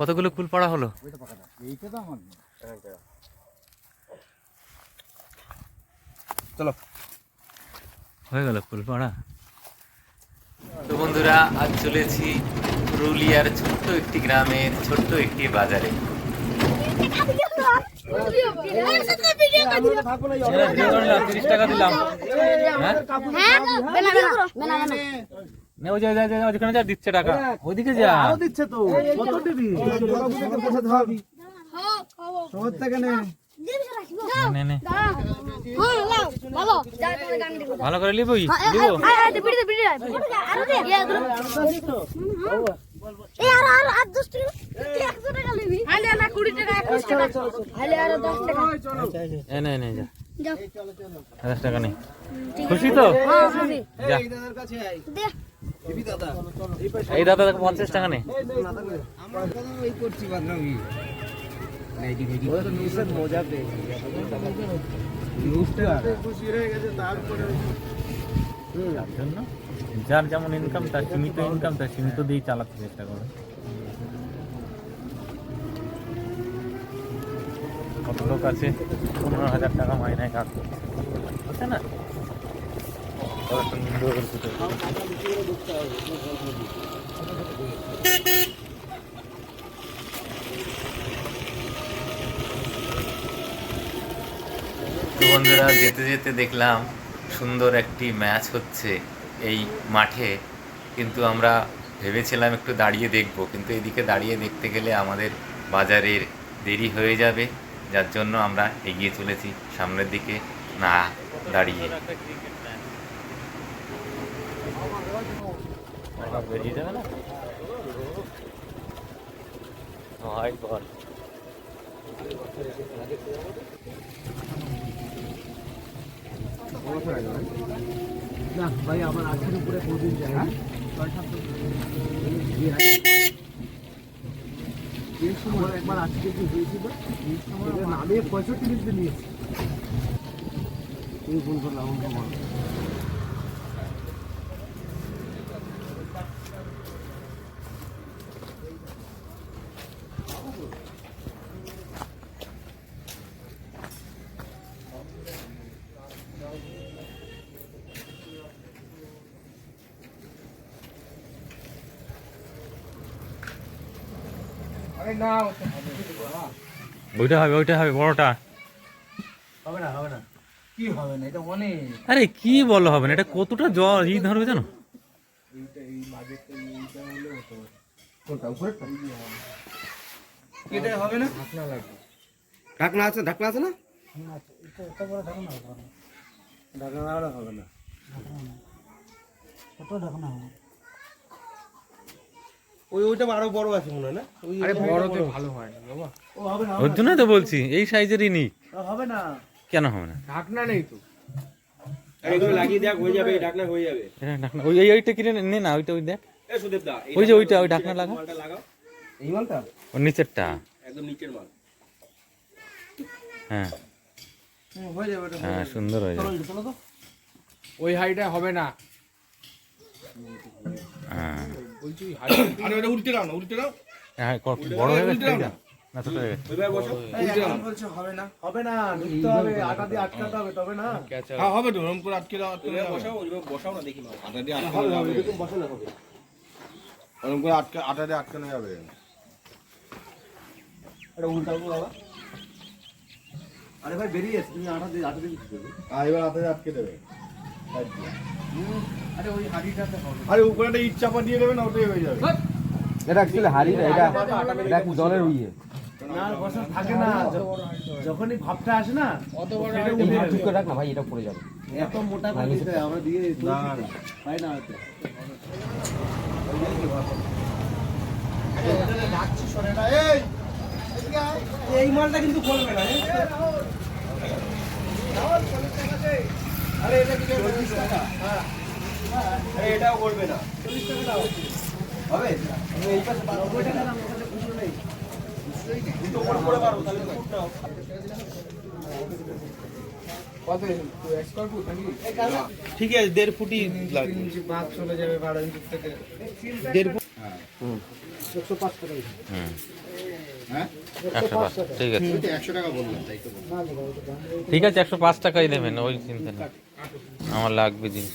কতগুলো কুল পাড়া হলো? এইটা তো আমার চলো। হয়ে গেল কুল পাড়া। তো বন্ধুরা আজ চলেছি পুরুলিয়ার ছোট্ট একটি গ্রামের ছোট্ট একটি বাজারে। তিরিশ টাকা দিলাম হ্যাঁ নে, ওই যা যা যা ওখানে যা দিচ্ছে টাকা। ওইদিকে যা। দিচ্ছে তো। কত দিবি? বসাতে হবে শহর থেকে নে। নে নে ভালো ভালো করে লিবই লিবো এই আর আর আর 10 টাকা। 100 টাকা নিবি। হালে না 20 টাকা 21 টাকা। হালে আর 10 টাকা। এ নে নে যা। যাও হাজার টাকা নেই খুশি তো? হ্যাঁ এই দাদা পঞ্চাশ টাকা নেই যার যেমন ইনকাম তার সীমিত ইনকাম তার সীমিত দিয়েই চালাতে চেষ্টা করে। কত লোক আছে? পনেরো হাজার টাকা মাইনায় কাজ করছে। না কত সুন্দর দুটো। তো বন্ধুরা, যেতে যেতে দেখলাম সুন্দর একটি ম্যাচ হচ্ছে এই মাঠে। কিন্তু আমরা ভেবেছিলাম একটু দাঁড়িয়ে দেখব, কিন্তু এদিকে দাঁড়িয়ে দেখতে গেলে আমাদের বাজারের দেরি হয়ে যাবে। যার জন্য আমরা এগিয়ে চলেছি সামনের দিকে, না দাঁড়িয়ে। বেরিয়ে যাবে না ভাই আমার আজকের উপরে কোনদিন যায় না একবার আজকে কি হয়েছিল নামে পঁয়ষট্টি মিনিট নিয়েছি। তুমি ফোন করলাম আমাকে ওইটা হবে ওইটা হবে বড়টা। হবে না হবে না। কি হবে না? এটা অনেক। আরে কি বলো হবে না? এটা কতটা জল ই ধরবে জানো? কোনটা উপরেরটা? এটা হবে না? ঢাকনা লাগবে। ঢাকনা আছে ঢাকনা আছে না? ঢাকনা না। হলে হবে না। ওই ওইটা আরও বড় আছে মনে হয় না? আরে বড়তে ভালো হয় না বাবা। ও হবে না ওর জন্যই তো বলছি এই সাইজেরই নিক হবে না। কেন হবে না? ঢাকনা নেই তো। এগুলো লাগিয়ে দেখ হয়ে যাবে ঢাকনা হয়ে যাবে। ঢাকনা ওই ওইটা কিনে নে না ওইটা ওই দেখ। এ সুদেব দা ওই যে ওইটা ওই ঢাকনা লাগা। মালটা লাগাও। এই মালটা? ওর নিচেরটা? একদম নিচের মাল। হ্যাঁ। হয়ে যাবে হ্যাঁ সুন্দর হয়ে যাবে। ওই হাইটা হবে না। হ্যাঁ আরে ওটা উল্টে দাও না উল্টে দাও হ্যাঁ বড় হয়ে গেছে এইটা? না ছোট হয়ে গেছে ওইবার বসো এই এখন বলছে হবে না হবে না ঢুকতে হবে আটা দিয়ে আটকাতে হবে তবে না হ্যাঁ হবে তো ওরকম করে আটকে দাও আটকে বসাও ওইভাবে বসাও না দেখি আটা দিয়ে আটকে হবে হবে এরকম বসালে হবে ওরকম করে আটকে আটা দিয়ে আটকানো যাবে এটা উল্টাবো বাবা আরে ভাই বেরিয়ে এসে তুমি আটা দিয়ে আটা দিয়ে আর এবার আটা দিয়ে আটকে দেবে আরে উপরে একটা ইট চাপা দিয়ে দেবে না ওটাই হয়ে যাবে। এটা অ্যাকচুয়ালি হাড়িটা এটা এটা জলের ইয়ে। থাকে না। যখনই ভাবটা আসে না অত বড় সেটা এই উঠে হাত ঠিক রাখ না ভাই এটা পড়ে যাবে। এত মোটা করে আমরা দিয়ে না, না। তো। না হয়তো। এই মালটা কিন্তু করবে না আরে এটা কি টাকা। আরে এটাও করবে না। হবে? এই পাশে ফুট ফুট ঠিক আছে দেড় ফুটই লাগবে। ইঞ্চি বাঁক চলে যাবে বারো ইঞ্চি থেকে। দেড় ফুট? হুম। একশো পাঁচ ঠিক আছে। একশো টাকা বললাম তাই তো ঠিক আছে একশো পাঁচ টাকাই দেবেন ওই চিন্তা নেই। আমার লাগবে জিনিস